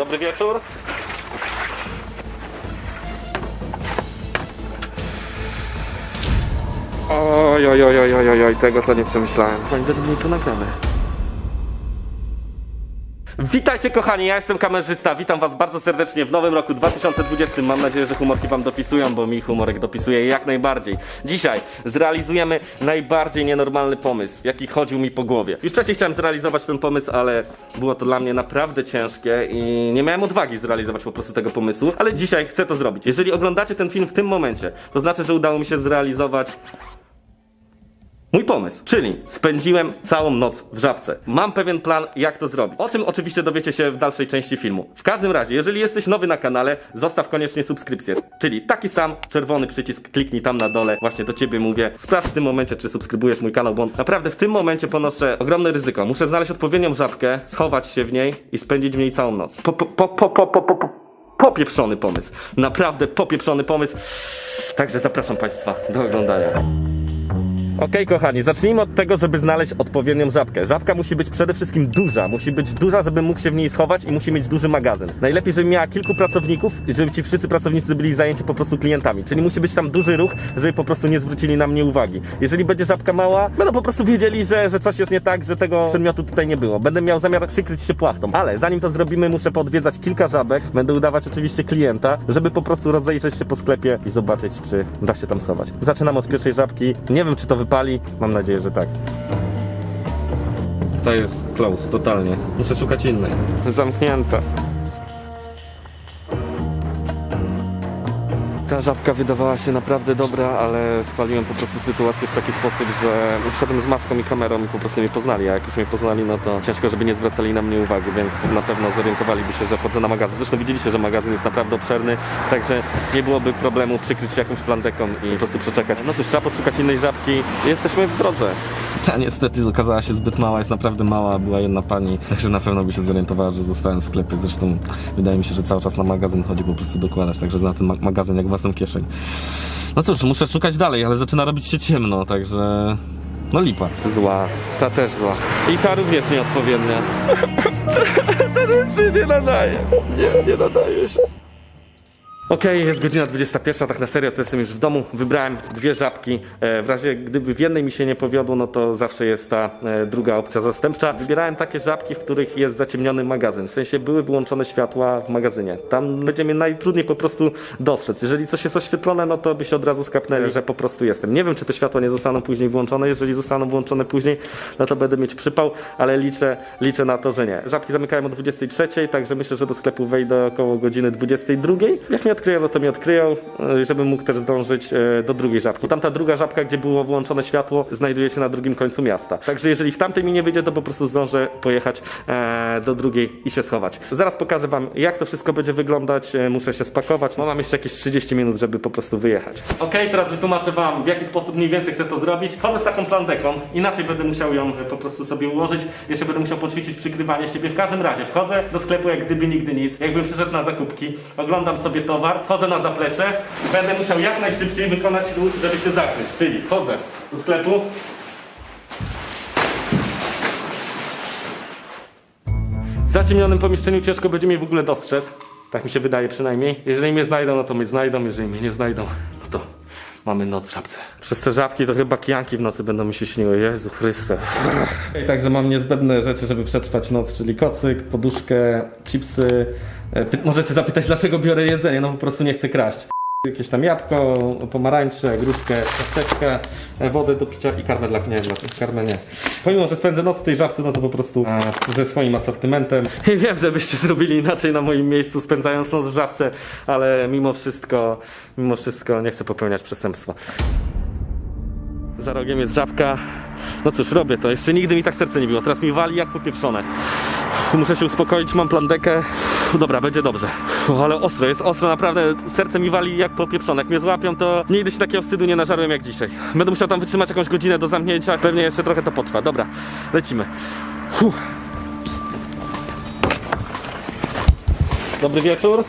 Dobry wieczór. Oj, oj, oj, oj, oj, oj, tego to nie przemyślałem. Oni będą mi to nagrane. Witajcie kochani, ja jestem kamerzysta, witam was bardzo serdecznie w nowym roku 2020. Mam nadzieję, że humorki wam dopisują, bo mi humorek dopisuje jak najbardziej. Dzisiaj zrealizujemy najbardziej nienormalny pomysł, jaki chodził mi po głowie. Już wcześniej chciałem zrealizować ten pomysł, ale było to dla mnie naprawdę ciężkie i nie miałem odwagi zrealizować po prostu tego pomysłu, ale dzisiaj chcę to zrobić. Jeżeli oglądacie ten film w tym momencie, to znaczy, że udało mi się zrealizować Mój pomysł, czyli spędziłem całą noc w żabce. Mam pewien plan, jak to zrobić. O czym oczywiście dowiecie się w dalszej części filmu. W każdym razie, jeżeli jesteś nowy na kanale, zostaw koniecznie subskrypcję. Czyli taki sam czerwony przycisk, kliknij tam na dole. Właśnie do ciebie mówię. Sprawdź w tym momencie, czy subskrybujesz mój kanał, bo naprawdę w tym momencie ponoszę ogromne ryzyko. Muszę znaleźć odpowiednią żabkę, schować się w niej i spędzić w niej całą noc. Po, po, po, po, po, po, po, po. Popieprzony pomysł. Naprawdę popieprzony pomysł. Także zapraszam Państwa do oglądania. Okej, kochani, zacznijmy od tego, żeby znaleźć odpowiednią żabkę. Żabka musi być przede wszystkim duża, musi być duża, żeby mógł się w niej schować i musi mieć duży magazyn. Najlepiej, żeby miała kilku pracowników i żeby ci wszyscy pracownicy byli zajęci po prostu klientami. Czyli musi być tam duży ruch, żeby po prostu nie zwrócili na mnie uwagi. Jeżeli będzie żabka mała, będą po prostu wiedzieli, że, że coś jest nie tak, że tego przedmiotu tutaj nie było. Będę miał zamiar przykryć się płachtą. Ale zanim to zrobimy, muszę podwiedzać kilka żabek. Będę udawać oczywiście klienta, żeby po prostu rozejrzeć się po sklepie i zobaczyć, czy da się tam schować. Zaczynam od pierwszej żabki. Nie wiem, czy to wypali. Mam nadzieję, że tak. To jest close, totalnie. Muszę szukać innej. Zamknięta. Ta żabka wydawała się naprawdę dobra, ale spaliłem po prostu sytuację w taki sposób, że wszedłem z maską i kamerą i po prostu mnie poznali, a jak już mnie poznali, no to ciężko, żeby nie zwracali na mnie uwagi, więc na pewno zorientowaliby się, że wchodzę na magazyn. Zresztą widzieliście, że magazyn jest naprawdę obszerny, także nie byłoby problemu przykryć się jakąś plandeką i po prostu przeczekać. No cóż, trzeba poszukać innej żabki. Jesteśmy w drodze. Ta niestety okazała się zbyt mała, jest naprawdę mała, była jedna pani, także na pewno by się zorientowała, że zostałem w sklepie. Zresztą wydaje mi się, że cały czas na magazyn chodzi po prostu dokładać, także na ten ma- magazyn jak własną kieszeń. No cóż, muszę szukać dalej, ale zaczyna robić się ciemno, także... No lipa. Zła. Ta też zła. I ta również nieodpowiednia. ta też się nie nadaje. Nie, nie nadaje się. Okej, jest godzina 21, tak na serio to jestem już w domu. Wybrałem dwie żabki. E, w razie gdyby w jednej mi się nie powiodło, no to zawsze jest ta e, druga opcja zastępcza. Wybierałem takie żabki, w których jest zaciemniony magazyn. W sensie były wyłączone światła w magazynie. Tam będzie mnie najtrudniej po prostu dostrzec. Jeżeli coś jest oświetlone, no to by się od razu skapnęli, że po prostu jestem. Nie wiem, czy te światła nie zostaną później włączone. Jeżeli zostaną włączone później, no to będę mieć przypał, ale liczę, liczę na to, że nie. Żabki zamykają o 23, także myślę, że do sklepu wejdę około godziny 22. Jak mnie odkryją, no to mnie odkryją, e, żebym mógł też zdążyć e, do drugiej żabki. Tamta druga żabka, gdzie było włączone światło, znajduje się na drugim końcu miasta. Także jeżeli w tamtej mi nie wyjdzie, to po prostu zdążę pojechać e, do drugiej i się schować. Zaraz pokażę wam, jak to wszystko będzie wyglądać. Muszę się spakować. No mam jeszcze jakieś 30 minut, żeby po prostu wyjechać. Okej, teraz wytłumaczę wam, w jaki sposób mniej więcej chcę to zrobić. Chodzę z taką plandeką, inaczej będę musiał ją po prostu sobie ułożyć. Jeszcze będę musiał poćwiczyć przykrywanie siebie. W każdym razie wchodzę do sklepu jak gdyby nigdy nic. Jakbym przyszedł na zakupki, oglądam sobie towar, wchodzę na zaplecze, będę musiał jak najszybciej wykonać ruch, żeby się zakryć. Czyli wchodzę do sklepu, W zaciemnionym pomieszczeniu ciężko będzie mnie w ogóle dostrzec. Tak mi się wydaje przynajmniej. Jeżeli mnie znajdą, no to mnie znajdą. Jeżeli mnie nie znajdą, mamy noc w żabce. Przez te żabki to chyba kijanki w nocy będą mi się śniły. Jezu Chryste. Okay, także mam niezbędne rzeczy, żeby przetrwać noc, czyli kocyk, poduszkę, chipsy. E, py- możecie zapytać, dlaczego biorę jedzenie. No po prostu nie chcę kraść. Jakieś tam jabłko, pomarańcze, gruszkę, ciasteczkę, e, wodę do picia i karmę dla nie, dla karmę nie. Pomimo, że spędzę noc w tej żabce, no to po prostu e, ze swoim asortymentem. I wiem, że byście zrobili inaczej na moim miejscu, spędzając noc w żabce, ale mimo wszystko, mimo wszystko nie chcę popełniać przestępstwa. Za rogiem jest żabka. No cóż, robię to. Jeszcze nigdy mi tak serce nie biło. Teraz mi wali jak popieprzone. Muszę się uspokoić, mam plandekę. Dobra, będzie dobrze. Ale ostro, jest ostro, naprawdę. Serce mi wali jak popieprzone. Jak mnie złapią, to nigdy się takiego wstydu nie nażarłem jak dzisiaj. Będę musiał tam wytrzymać jakąś godzinę do zamknięcia. Pewnie jeszcze trochę to potrwa. Dobra, lecimy. Fuh. Dobry wieczór.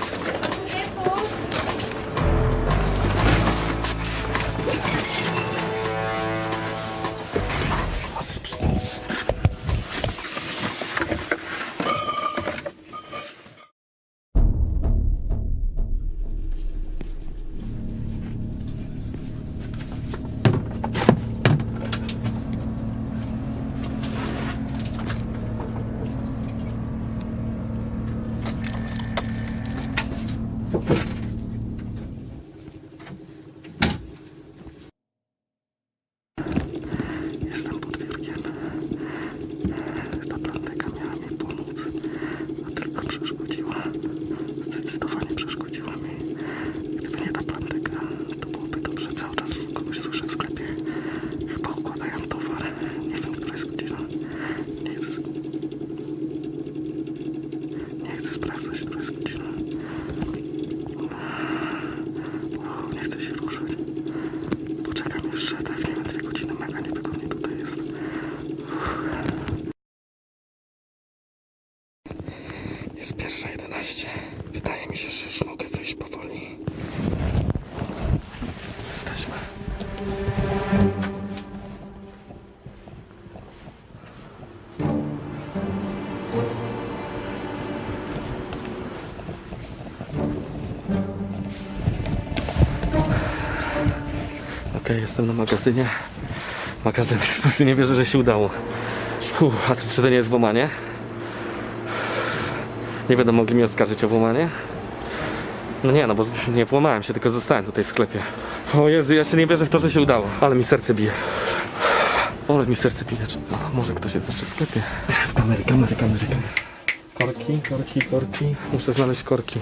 Jest pierwsza 11. Wydaje mi się, że już mogę wyjść powoli. Jesteśmy. Okej, jestem na magazynie. Magazyn po prostu nie wierzę, że się udało. Uff, a to czy to nie jest włamanie? Nie będą mogli mi oskarżyć o włamanie? No nie, no bo nie włamałem się, tylko zostałem tutaj w sklepie. O Jezu, jeszcze nie wierzę w to, że się udało. Ale mi serce bije. Ale mi serce bije. No, może ktoś jest jeszcze w sklepie. Kamery, kamery, kamery, kamery. Korki, korki, korki. Muszę znaleźć korki.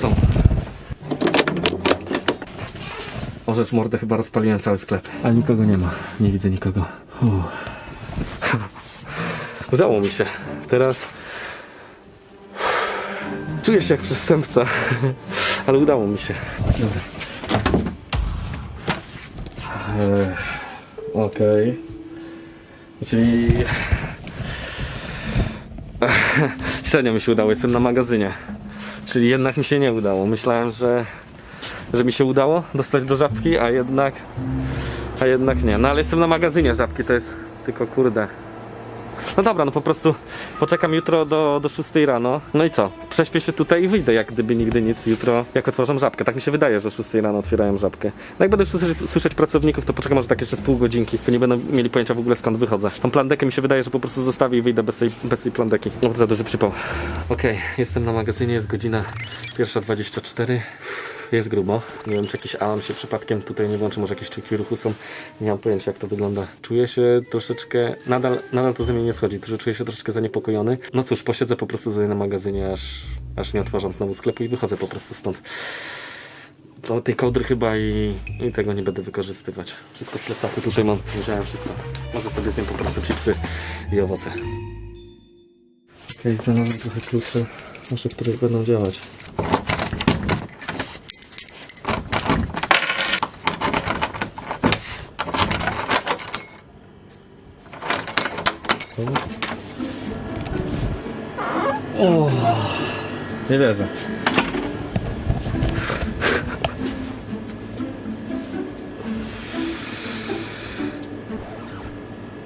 Są. Możesz mordę, chyba rozpaliłem cały sklep. Ale nikogo nie ma. Nie widzę nikogo. Uff. Udało mi się. Teraz czuję się jak przestępca. Ale udało mi się. Dobra. Eee, Okej. Czyli... Średnio mi się udało, jestem na magazynie. Czyli jednak mi się nie udało. Myślałem, że że mi się udało dostać do żabki, a jednak a jednak nie. No ale jestem na magazynie żabki, to jest tylko kurde. No dobra, no po prostu poczekam jutro do, do 6 rano. No i co? Prześpię się tutaj i wyjdę jak gdyby nigdy nic jutro, jak otworzą żabkę. Tak mi się wydaje, że o 6 rano otwierają żabkę. No jak będę słyszeć, słyszeć pracowników, to poczekam może tak jeszcze z pół godzinki, tylko nie będą mieli pojęcia w ogóle skąd wychodzę. Tą plandekę mi się wydaje, że po prostu zostawię i wyjdę bez tej, bez tej plandeki. No za duży przypał. Okej, jestem na magazynie, jest godzina 1.24. Jest grubo. Nie wiem, czy jakiś alarm się przypadkiem tutaj nie włączy, może jakieś czyki ruchu są. Nie mam pojęcia, jak to wygląda. Czuję się troszeczkę, nadal, nadal to ze mnie nie schodzi, czuję się troszeczkę zaniepokojony. No cóż, posiedzę po prostu tutaj na magazynie, aż, aż nie otworzę znowu sklepu i wychodzę po prostu stąd. Do tej kołdry chyba i, i tego nie będę wykorzystywać. Wszystko w plecaku tutaj mam, wziąłem wszystko. Może sobie zjem po prostu chipsy i owoce. Okej, znalazłem trochę kluczy, może które będą działać. O, nie wierzę.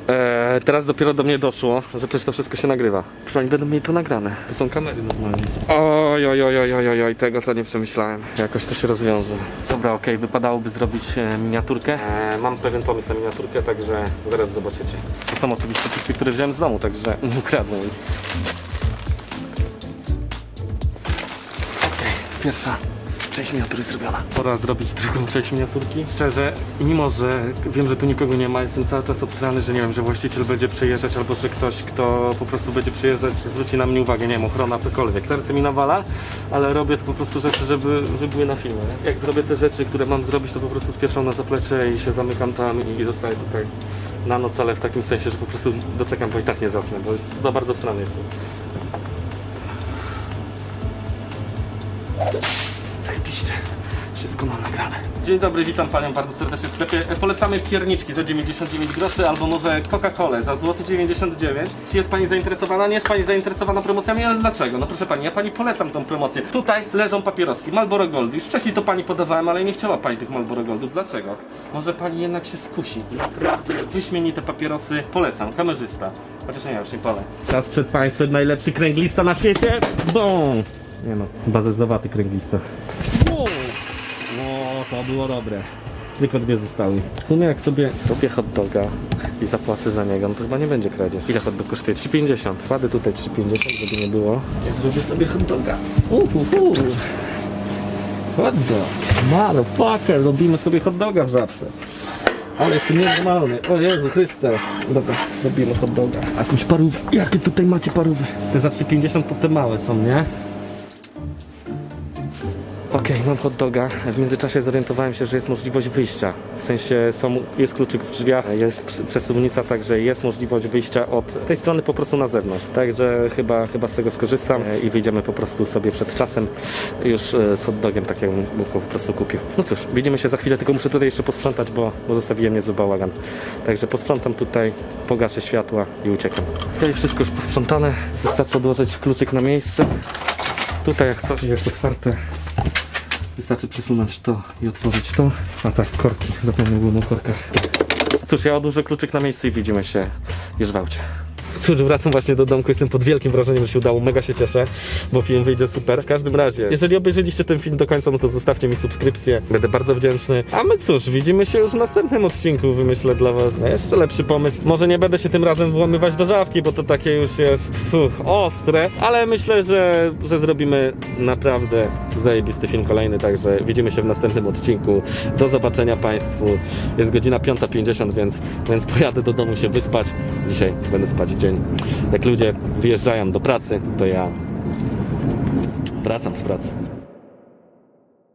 Eee, teraz dopiero do mnie doszło, że przecież to wszystko się nagrywa. Przecież oni będą mieli to nagrane. To są kamery normalnie. Oj, oj, oj, oj, oj, oj, tego to nie przemyślałem. Jakoś to się rozwiąże. Dobra, okej, wypadałoby zrobić e, miniaturkę. E, mam pewien pomysł na miniaturkę, także zaraz zobaczycie. To są oczywiście chipsy, które wziąłem z domu, także nie ukradłem ich. Pierwsza część miniatury zrobiona. Pora zrobić drugą część miniaturki. Szczerze, mimo że wiem, że tu nikogo nie ma, jestem cały czas obstrany, że nie wiem, że właściciel będzie przejeżdżać albo że ktoś, kto po prostu będzie przejeżdżać, zwróci na mnie uwagę, nie wiem, ochrona, cokolwiek. Serce mi nawala, ale robię to po prostu rzeczy, żeby, żeby były na filmie. Jak zrobię te rzeczy, które mam zrobić, to po prostu spieszam na zaplecze i się zamykam tam i, i zostaję tutaj na noc, ale w takim sensie, że po prostu doczekam, bo i tak nie zasnę, bo jest za bardzo obstrany jestem. Zajebiście. Wszystko mam nagrane. Dzień dobry, witam Panią bardzo serdecznie w sklepie. E, Polecamy pierniczki za 99 groszy albo może Coca-Colę za złoty 99. Czy jest Pani zainteresowana? Nie jest Pani zainteresowana promocjami, ale dlaczego? No proszę Pani, ja Pani polecam tą promocję. Tutaj leżą papieroski, Marlboro Gold. Już wcześniej to Pani podawałem, ale nie chciała Pani tych Marlboro Goldów. Dlaczego? Może Pani jednak się skusi. Naprawdę wyśmienite papierosy. Polecam, kamerzysta. Chociaż nie, już nie palę. Czas przed Państwem najlepszy kręglista na świecie. Bum! Nie no, bazezowaty kręglista. Wow. No, to było dobre. Tylko dwie zostały. W sumie jak sobie zrobię hot doga i zapłacę za niego, no to chyba nie będzie kradzież. Ile hot dog kosztuje? 3,50. Kładę tutaj 3,50, żeby nie było. Jak zrobię sobie hot doga. Uhuhu. Hot dog. Motherfucker, robimy sobie hot doga w żabce. Ale jestem nienormalny. O Jezu Chryste. Dobra, robimy hot doga. Jakąś parówę. Jakie tutaj macie parówy? Te za 3,50 to te małe są, nie? Okej, mam hot doga. W międzyczasie zorientowałem się, że jest możliwość wyjścia. W sensie są, jest kluczyk w drzwiach, jest przesuwnica, także jest możliwość wyjścia od tej strony po prostu na zewnątrz. Także chyba, chyba z tego skorzystam e, i wyjdziemy po prostu sobie przed czasem już e, z hot dogiem, tak jakbym go po prostu kupił. No cóż, widzimy się za chwilę, tylko muszę tutaj jeszcze posprzątać, bo, bo zostawiłem niezły bałagan. Także posprzątam tutaj, pogaszę światła i uciekam. Okej, wszystko już posprzątane. Wystarczy odłożyć kluczyk na miejsce. Tutaj jak coś jest otwarte, Wystarczy przesunąć to i otworzyć to. A tak, korki. Zapomniałbym o korkach. Cóż, ja odłożę kluczyk na miejsce i widzimy się w aucie. Cóż, wracam właśnie do domku, jestem pod wielkim wrażeniem, że się udało, mega się cieszę, bo film wyjdzie super. W każdym razie, jeżeli obejrzeliście ten film do końca, no to zostawcie mi subskrypcję, będę bardzo wdzięczny. A my cóż, widzimy się już w następnym odcinku, wymyślę dla was jeszcze lepszy pomysł. Może nie będę się tym razem włamywać do żawki, bo to takie już jest ostre, ale myślę, że, że zrobimy naprawdę zajebisty film kolejny, także widzimy się w następnym odcinku. Do zobaczenia Państwu. Jest godzina 5.50, więc, więc pojadę do domu się wyspać. Dzisiaj będę spać dzień. Jak ludzie wyjeżdżają do pracy, to ja wracam z pracy.